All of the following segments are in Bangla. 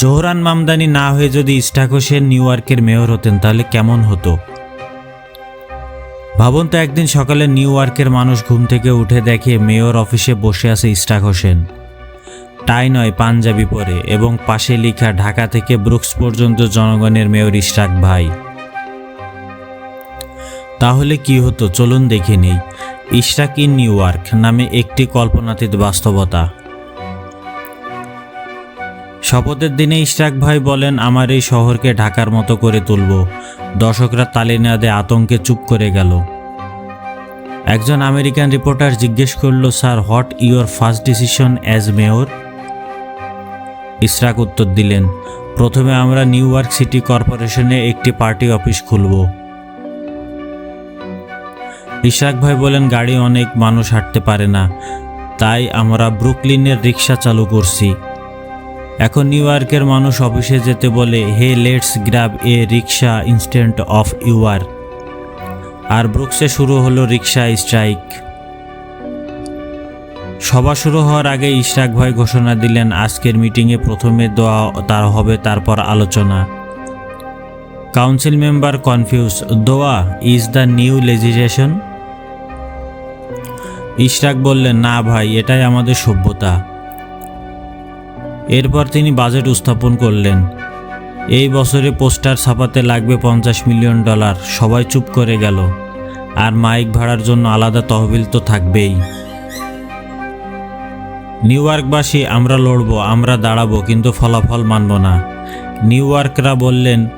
জোহরান মামদানি না হয়ে যদি ইস্টাক হোসেন নিউ ইয়র্কের মেয়র হতেন, তাহলে কেমন হতো? ভাবুন তো একদিন সকালে নিউ ইয়র্কের মানুষ ঘুম থেকে উঠে দেখে মেয়র অফিসে বসে আছে ইস্টাক হোসেন। টাই নয়, পাঞ্জাবি পরে এবং পাশে লেখা ঢাকা থেকে ব্রুকস পর্যন্ত জনগণের মেয়র ইস্টাক ভাই। তাহলে কি হতো? চলুন দেখে নেই। ইশরাক ইন নিউ ইয়র্ক নামে একটি কল্পনাতীত বাস্তবতা। শপথের দিনে ইশরাক ভাই বলেন, আমার এই শহরকে ঢাকার মতো করে তুলব। দর্শকরা তালি না আতঙ্কে চুপ করে গেল। একজন আমেরিকান রিপোর্টার জিজ্ঞেস করল, sir, what your first decision as mayor? Ishraq উত্তর দিলেন, প্রথমে আমরা নিউ ইয়র্ক সিটি কর্পোরেশনে একটি পার্টি অফিস খুলব। ইশরাক ভাই বলেন, গাড়ি অনেক, মানুষ হাঁটতে পারে না। তাই আমরা ব্রুকলিনের রিক্সা চালু করছি। এখন নিউ ইয়র্কের মানুষ অফিসে যেতে বলে, hey let's grab a rickshaw instead of Uber আর ব্রুকসে শুরু হলো রিক্সা স্ট্রাইক সভা শুরু হওয়ার আগে ইশরাক ভাই ঘোষণা দিলেন, আজকের মিটিংয়ে প্রথমে দোয়া তার হবে, তারপর আলোচনা। কাউন্সিল মেম্বার কনফিউজ দোয়া is the new legislation Ishraq বললেন, না ভাই, এটাই আমাদের সভ্যতা। এরপর তিনি বাজেট উপস্থাপন করলেন। এই বছরে পোস্টার ছাপাতে লাগবে পঞ্চাশ মিলিয়ন ডলার। সবাই চুপ করে গেল। আর মাইক ভাড়ার জন্য আলাদা তহবিল তো থাকবেই। নিউ ইয়র্কবাসী আমরা লড়বো, আমরা দাঁড়াবো, কিন্তু ফলাফল মানব না। নিউ ইয়র্করা বললেন,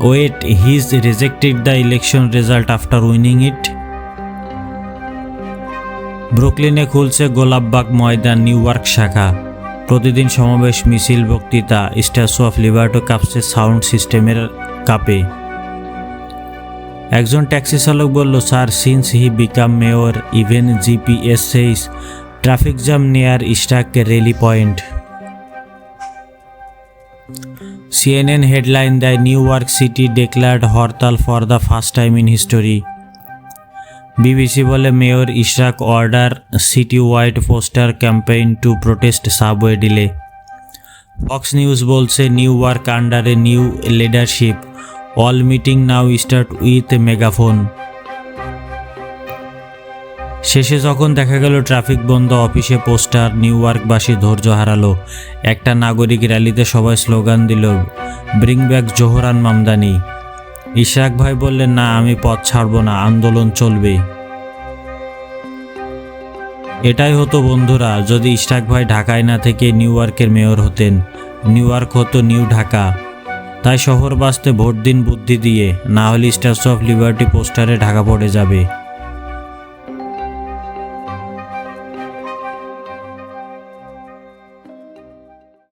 wait he's rejected the election result after winning it. ব্রুকলিনে খুলছে গোলাপবাগ ময়দান নিউ ইয়র্ক শাখা। প্রতিদিন সমাবেশ মিছিল, বক্তৃতা স্ট্যাচু অফ লিবার্টো কাপসে সাউন্ড সিস্টেমের কাপে একজন ট্যাক্সি চালক বলল sir since he became mayor even GPS says traffic jam near stuck rally point CNN headline দেয় New York City declared hartal for the first time in history BBC বলে mayor Ishraq order city wide poster campaign to protest subway delay. Fox News বলছে নিউ ইয়র্ক আন্ডারে new leadership. All meeting now start with megaphone. শেষে যখন দেখা গেল ট্রাফিক বন্ধ, অফিসে পোস্টার, নিউ ইয়র্কবাসী ধৈর্য হারালো। একটা নাগরিক র্যালিতে সবাই স্লোগান দিল, ব্রিং ব্যাক জোহরান মামদানি। ইশাক ভাই বললেন, না, আমি পথ ছাড়ব না, আন্দোলন চলবে এটাই হতো বন্ধুরা, যদি ইশাক ভাই ঢাকায় না থেকে নিউ ইয়র্কের মেয়র হতেন। নিউ ইয়র্ক হতো নিউ ঢাকা। তাই শহর বাঁচতে ভোট দিন বুদ্ধি দিয়ে, না হলে স্ট্যাচু অফ লিবার্টি পোস্টারে ঢাকা পড়ে যাবে।